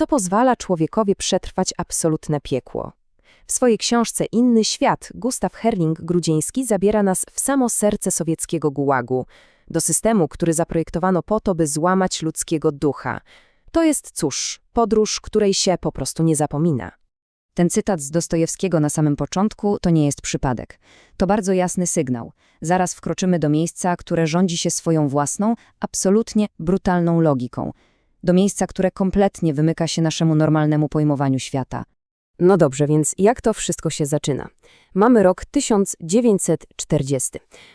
co pozwala człowiekowi przetrwać absolutne piekło. W swojej książce Inny świat Gustaw Herling-Grudziński zabiera nas w samo serce sowieckiego gułagu, do systemu, który zaprojektowano po to, by złamać ludzkiego ducha. To jest, cóż, podróż, której się po prostu nie zapomina. Ten cytat z Dostojewskiego na samym początku to nie jest przypadek. To bardzo jasny sygnał. Zaraz wkroczymy do miejsca, które rządzi się swoją własną, absolutnie brutalną logiką. Do miejsca, które kompletnie wymyka się naszemu normalnemu pojmowaniu świata. No dobrze, więc jak to wszystko się zaczyna? Mamy rok 1940.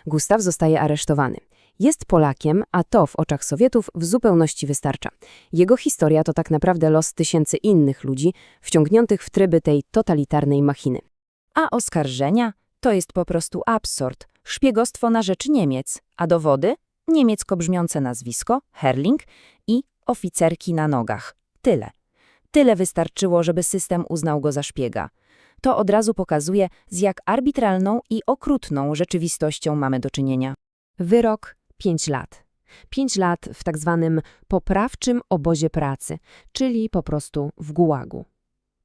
Gustaw zostaje aresztowany. Jest Polakiem, a to w oczach Sowietów w zupełności wystarcza. Jego historia to tak naprawdę los tysięcy innych ludzi wciągniętych w tryby tej totalitarnej machiny. A oskarżenia to jest po prostu absurd, szpiegostwo na rzecz Niemiec, a dowody? Niemiecko brzmiące nazwisko, Herling i oficerki na nogach. Tyle. Tyle wystarczyło, żeby system uznał go za szpiega. To od razu pokazuje, z jak arbitralną i okrutną rzeczywistością mamy do czynienia. Wyrok 5 lat. 5 lat w tak zwanym poprawczym obozie pracy, czyli po prostu w gułagu.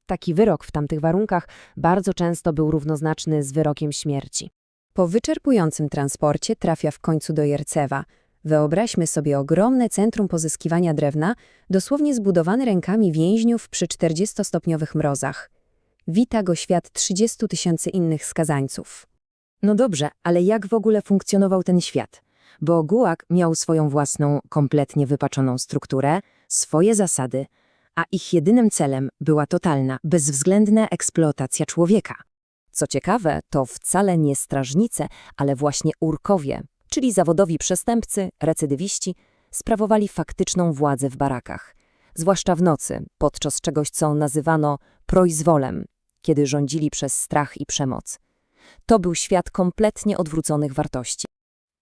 Taki wyrok w tamtych warunkach bardzo często był równoznaczny z wyrokiem śmierci. Po wyczerpującym transporcie trafia w końcu do Jercewa. Wyobraźmy sobie ogromne centrum pozyskiwania drewna, dosłownie zbudowane rękami więźniów przy 40-stopniowych mrozach. Wita go świat 30 tysięcy innych skazańców. No dobrze, ale jak w ogóle funkcjonował ten świat? Bo gułag miał swoją własną, kompletnie wypaczoną strukturę, swoje zasady, a ich jedynym celem była totalna, bezwzględna eksploatacja człowieka. Co ciekawe, to wcale nie strażnice, ale właśnie urkowie, czyli zawodowi przestępcy, recydywiści, sprawowali faktyczną władzę w barakach. Zwłaszcza w nocy, podczas czegoś, co nazywano proizwolem, kiedy rządzili przez strach i przemoc. To był świat kompletnie odwróconych wartości.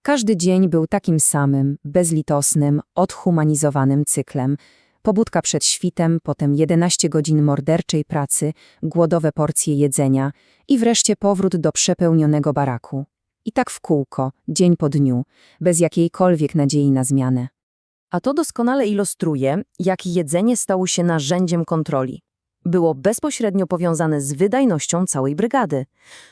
Każdy dzień był takim samym, bezlitosnym, odhumanizowanym cyklem. Pobudka przed świtem, potem 11 godzin morderczej pracy, głodowe porcje jedzenia i wreszcie powrót do przepełnionego baraku. I tak w kółko, dzień po dniu, bez jakiejkolwiek nadziei na zmianę. A to doskonale ilustruje, jak jedzenie stało się narzędziem kontroli. Było bezpośrednio powiązane z wydajnością całej brygady.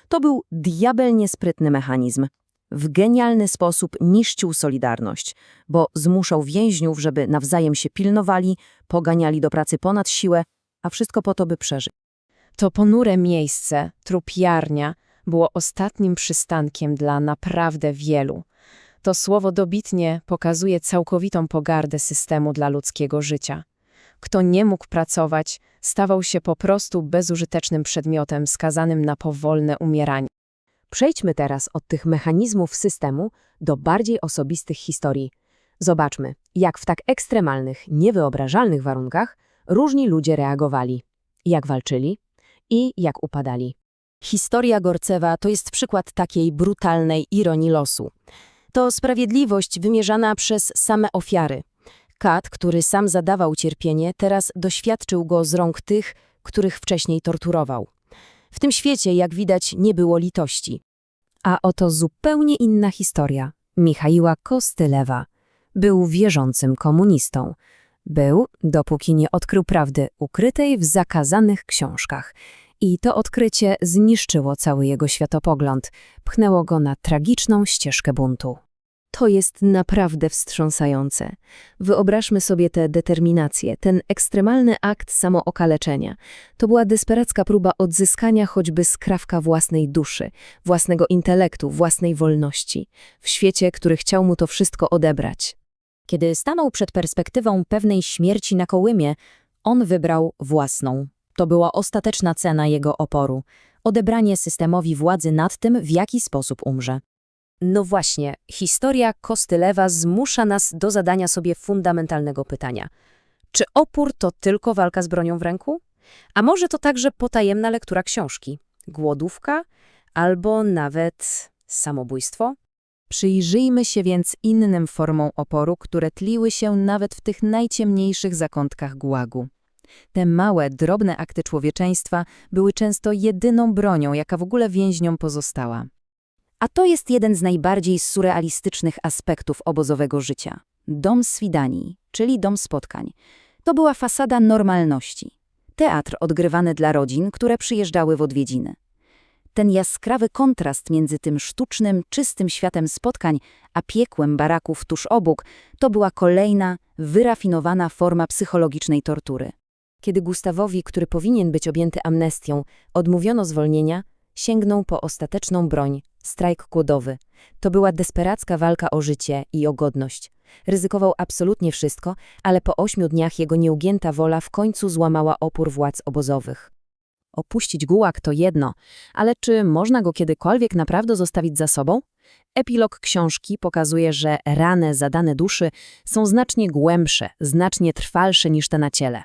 To był diabelnie sprytny mechanizm. W genialny sposób niszczył solidarność, bo zmuszał więźniów, żeby nawzajem się pilnowali, poganiali do pracy ponad siłę, a wszystko po to, by przeżyć. To ponure miejsce, trupiarnia, było ostatnim przystankiem dla naprawdę wielu. To słowo dobitnie pokazuje całkowitą pogardę systemu dla ludzkiego życia. Kto nie mógł pracować, stawał się po prostu bezużytecznym przedmiotem skazanym na powolne umieranie. Przejdźmy teraz od tych mechanizmów systemu do bardziej osobistych historii. Zobaczmy, jak w tak ekstremalnych, niewyobrażalnych warunkach różni ludzie reagowali, jak walczyli i jak upadali. Historia Gorcewa to jest przykład takiej brutalnej ironii losu. To sprawiedliwość wymierzana przez same ofiary. Kat, który sam zadawał cierpienie, teraz doświadczył go z rąk tych, których wcześniej torturował. W tym świecie, jak widać, nie było litości. A oto zupełnie inna historia Michaiła Kostylewa. Był wierzącym komunistą. Był, dopóki nie odkrył prawdy ukrytej w zakazanych książkach. I to odkrycie zniszczyło cały jego światopogląd, pchnęło go na tragiczną ścieżkę buntu. To jest naprawdę wstrząsające. Wyobraźmy sobie tę determinację, ten ekstremalny akt samookaleczenia. To była desperacka próba odzyskania choćby skrawka własnej duszy, własnego intelektu, własnej wolności, w świecie, który chciał mu to wszystko odebrać. Kiedy stanął przed perspektywą pewnej śmierci na kołymie, on wybrał własną. To była ostateczna cena jego oporu odebranie systemowi władzy nad tym, w jaki sposób umrze. No właśnie, historia Kostylewa zmusza nas do zadania sobie fundamentalnego pytania. Czy opór to tylko walka z bronią w ręku? A może to także potajemna lektura książki, głodówka albo nawet samobójstwo? Przyjrzyjmy się więc innym formom oporu, które tliły się nawet w tych najciemniejszych zakątkach gułagu. Te małe, drobne akty człowieczeństwa były często jedyną bronią, jaka w ogóle więźniom pozostała. A to jest jeden z najbardziej surrealistycznych aspektów obozowego życia. Dom Swidanii, czyli dom spotkań. To była fasada normalności. Teatr odgrywany dla rodzin, które przyjeżdżały w odwiedziny. Ten jaskrawy kontrast między tym sztucznym, czystym światem spotkań, a piekłem baraków tuż obok, to była kolejna, wyrafinowana forma psychologicznej tortury. Kiedy Gustawowi, który powinien być objęty amnestią, odmówiono zwolnienia, sięgnął po ostateczną broń strajk głodowy. To była desperacka walka o życie i o godność. Ryzykował absolutnie wszystko, ale po ośmiu dniach jego nieugięta wola w końcu złamała opór władz obozowych. Opuścić gułag to jedno, ale czy można go kiedykolwiek naprawdę zostawić za sobą? Epilog książki pokazuje, że rany zadane duszy są znacznie głębsze, znacznie trwalsze niż te na ciele.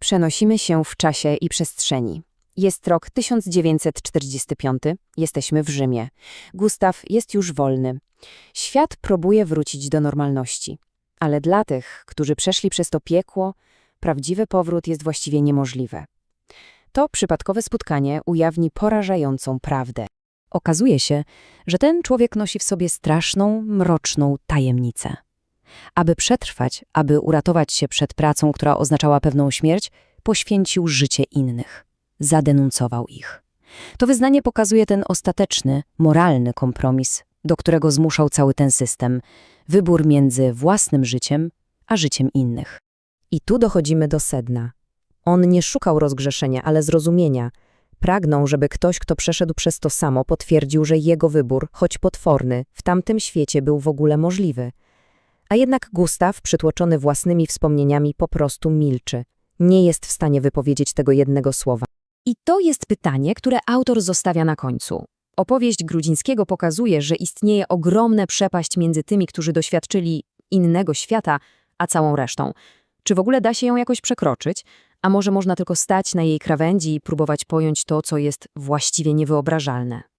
Przenosimy się w czasie i przestrzeni. Jest rok 1945, jesteśmy w Rzymie. Gustaw jest już wolny. Świat próbuje wrócić do normalności. Ale dla tych, którzy przeszli przez to piekło, prawdziwy powrót jest właściwie niemożliwy. To przypadkowe spotkanie ujawni porażającą prawdę. Okazuje się, że ten człowiek nosi w sobie straszną, mroczną tajemnicę. Aby przetrwać, aby uratować się przed pracą, która oznaczała pewną śmierć, poświęcił życie innych. Zadenuncował ich. To wyznanie pokazuje ten ostateczny, moralny kompromis, do którego zmuszał cały ten system. Wybór między własnym życiem, a życiem innych. I tu dochodzimy do sedna. On nie szukał rozgrzeszenia, ale zrozumienia. Pragnął, żeby ktoś, kto przeszedł przez to samo, potwierdził, że jego wybór, choć potworny, w tamtym świecie był w ogóle możliwy. A jednak Gustaw, przytłoczony własnymi wspomnieniami, po prostu milczy. Nie jest w stanie wypowiedzieć tego jednego słowa. I to jest pytanie, które autor zostawia na końcu. Opowieść Grudzińskiego pokazuje, że istnieje ogromna przepaść między tymi, którzy doświadczyli innego świata, a całą resztą. Czy w ogóle da się ją jakoś przekroczyć? A może można tylko stać na jej krawędzi i próbować pojąć to, co jest właściwie niewyobrażalne?